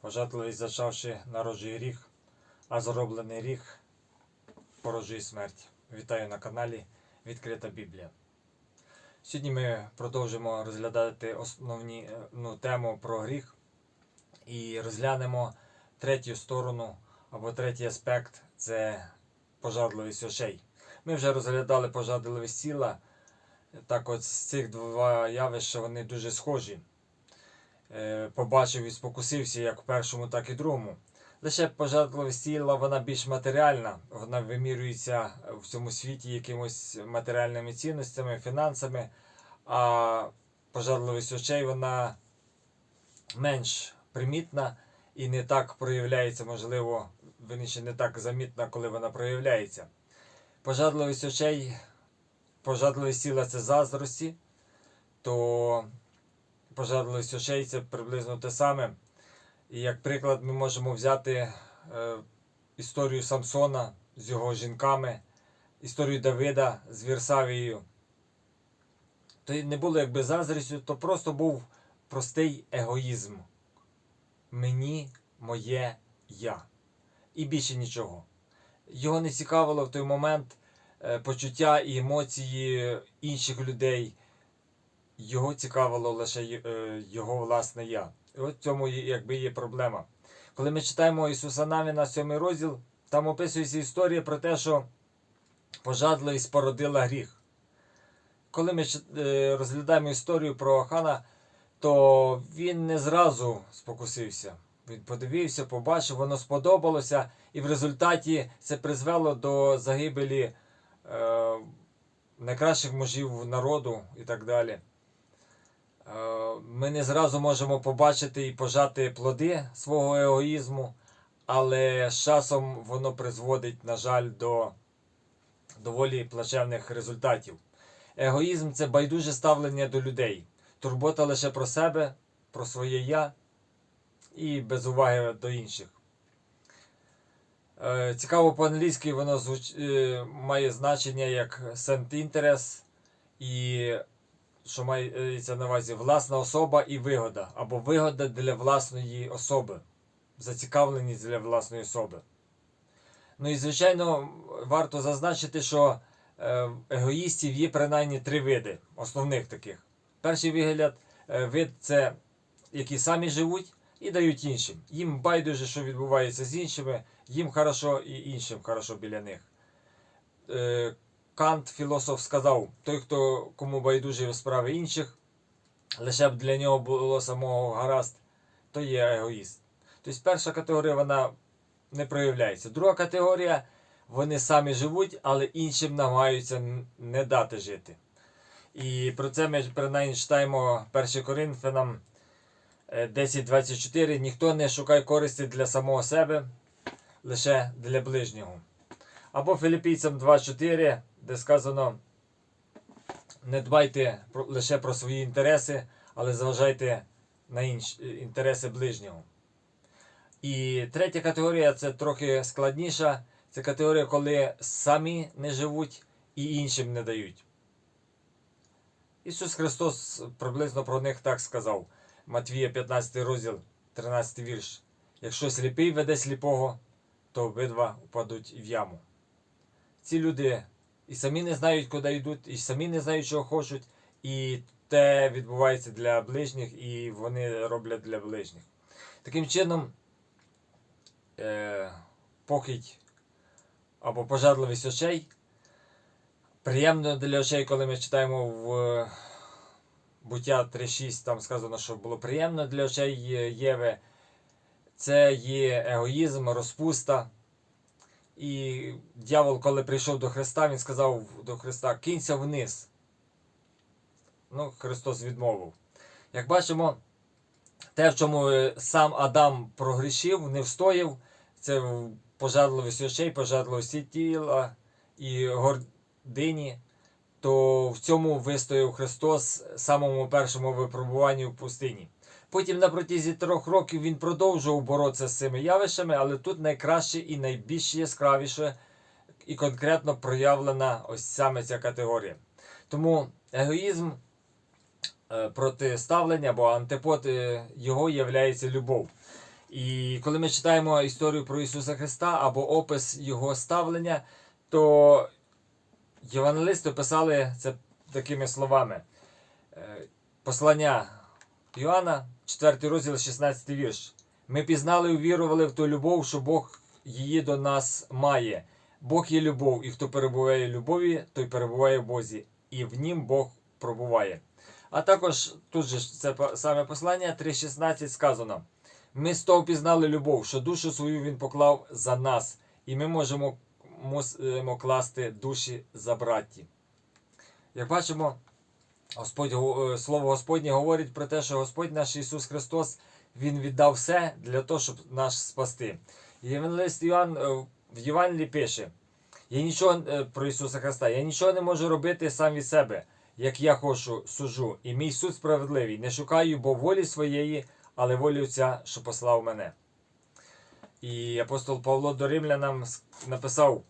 Пожадливість зачавши народжує гріх, а зроблений гріх породжує смерть. Вітаю на каналі Відкрита Біблія. Сьогодні ми продовжимо розглядати основні е, ну, тему про гріх і розглянемо третю сторону або третій аспект це пожадливість очей. Ми вже розглядали пожадливість тіла. Так от з цих два явища вони дуже схожі. Е, Побачив і спокусився як в першому, так і другому. Лише пожадливість тіла вона більш матеріальна, вона вимірюється в цьому світі якимось матеріальними цінностями, фінансами, а пожадливість очей вона менш примітна і не так проявляється, можливо, верніше не так замітна, коли вона проявляється. Пожадливість очей, пожадливість тіла це заздрості, то пожадливість очей це приблизно те саме. І як приклад, ми можемо взяти е, історію Самсона з його жінками, історію Давида з Вірсавією. То не було якби заздрістю, то просто був простий егоїзм. Мені, моє я. І більше нічого. Його не цікавило в той момент е, почуття і емоції інших людей. Його цікавило лише е, його власне я. І от в цьому якби є проблема. Коли ми читаємо Ісуса Навіна, 7 розділ, там описується історія про те, що пожадливість породила гріх. Коли ми е, розглядаємо історію про Ахана, то він не зразу спокусився. Він подивився, побачив, воно сподобалося, і в результаті це призвело до загибелі е, найкращих мужів народу і так далі. Ми не зразу можемо побачити і пожати плоди свого егоїзму, але з часом воно призводить, на жаль, до доволі плачевних результатів. Егоїзм це байдуже ставлення до людей, турбота лише про себе, про своє я і без уваги до інших. Е, Цікаво по-англійськи воно звуч... е, має значення як сент-інтерес і що мається на увазі власна особа і вигода, або вигода для власної особи, зацікавленість для власної особи. Ну і звичайно, варто зазначити, що е, егоїстів є принаймні три види, основних таких. Перший вигляд, е, вид це які самі живуть і дають іншим. Їм байдуже, що відбувається з іншими, їм хорошо і іншим хорошо біля них. Е, Кант, філософ, сказав: той, хто кому байдужі справи інших, лише б для нього було самого гаразд, то є егоїст. Тобто перша категорія вона не проявляється. Друга категорія вони самі живуть, але іншим намагаються не дати жити. І про це ми принаймні читаємо 1 Коринфянам е, 10.24. Ніхто не шукає користі для самого себе, лише для ближнього. Або Філіппійцям 2.4, де сказано: не дбайте лише про свої інтереси, але зважайте на інші інтереси ближнього. І третя категорія це трохи складніша. Це категорія, коли самі не живуть і іншим не дають. Ісус Христос приблизно про них так сказав. Матвія 15 розділ, 13 вірш. Якщо сліпий веде сліпого, то обидва впадуть в яму. Ці люди і самі не знають, куди йдуть, і самі не знають, чого хочуть, і те відбувається для ближніх, і вони роблять для ближніх. Таким чином, е, похідь або пожадливість очей приємно для очей, коли ми читаємо в буття 3.6, там сказано, що було приємно для очей Єви. Це є егоїзм, розпуста. І дьявол, коли прийшов до Христа, він сказав до Христа: кинься вниз. Ну, Христос відмовив. Як бачимо, те, в чому е, сам Адам прогрішив, не встояв, це пожадливість очей, пожадливості тіла і гордині, то в цьому вистояв Христос самому першому випробуванні в пустині. Потім на протязі трьох років він продовжував боротися з цими явищами, але тут найкраще і найбільш яскравіше і конкретно проявлена ось саме ця категорія. Тому егоїзм е, протиставлення або антипод е, його є любов. І коли ми читаємо історію про Ісуса Христа або опис Його ставлення, то євангелисти писали це такими словами. Е, Послання Іоанна, 4 розділ, 16 вірш. Ми пізнали і увірували в ту любов, що Бог її до нас має. Бог є любов, і хто перебуває в любові, той перебуває в Бозі, і в нім Бог пробуває. А також тут же це саме послання 3.16 сказано: ми з того пізнали любов, що душу свою він поклав за нас, і ми можемо, мусимо класти душі за братті. Як бачимо, Господь, е, Слово Господнє говорить про те, що Господь наш Ісус Христос Він віддав все для того, щоб нас спасти. Євангелист Іоанн е, в Євангелії пише: Я нічого е, про Ісуса Христа, я нічого не можу робити сам від себе, як я хочу сужу, і мій суд справедливий. Не шукаю, бо волі своєї, але волі Отця, що послав мене. І апостол Павло до римлянам с- написав: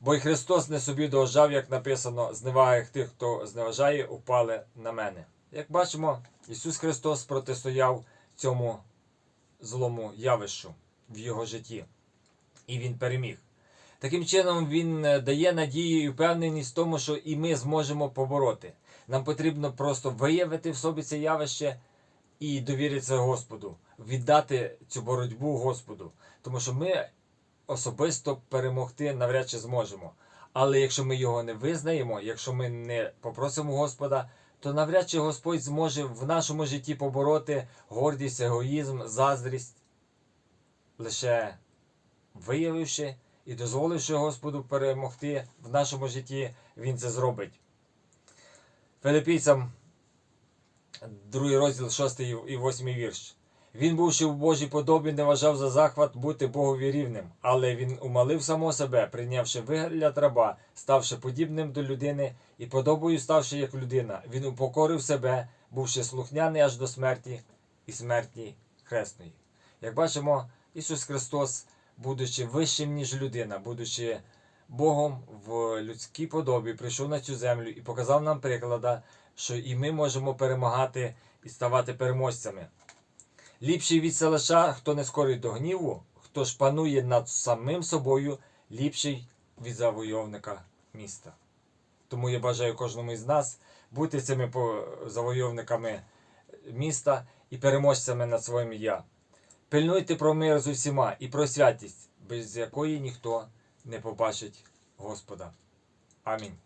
Бо й Христос не собі дожав, як написано, зневагах тих, хто зневажає, упали на мене. Як бачимо, Ісус Христос протистояв цьому злому явищу в його житті, і Він переміг. Таким чином, Він е, дає надію і впевненість в тому, що і ми зможемо побороти. Нам потрібно просто виявити в собі це явище і довіритися Господу, віддати цю боротьбу Господу. Тому що ми особисто перемогти навряд чи зможемо. Але якщо ми його не визнаємо, якщо ми не попросимо Господа, то навряд чи Господь зможе в нашому житті побороти гордість, егоїзм, заздрість, лише виявивши і дозволивши Господу перемогти в нашому житті, Він це зробить. Филиппійцям, другий розділ, 6 і 8 вірш. Він, бувши в Божій подобі, не вважав за захват бути Богові рівним, але він умалив само себе, прийнявши вигляд раба, ставши подібним до людини і подобою ставши як людина. Він упокорив себе, бувши слухняний аж до смерті і смерті хресної. Як бачимо, Ісус Христос, будучи вищим, ніж людина, будучи Богом в людській подобі, прийшов на цю землю і показав нам приклада, що і ми можемо перемагати і ставати переможцями. Ліпший від селиша, хто не скорий до гніву, хто ж панує над самим собою, ліпший від завойовника міста. Тому я бажаю кожному із нас бути цими завойовниками міста і переможцями над своїм я. Пильнуйте про мир з усіма і про святість, без якої ніхто не побачить Господа. Амінь.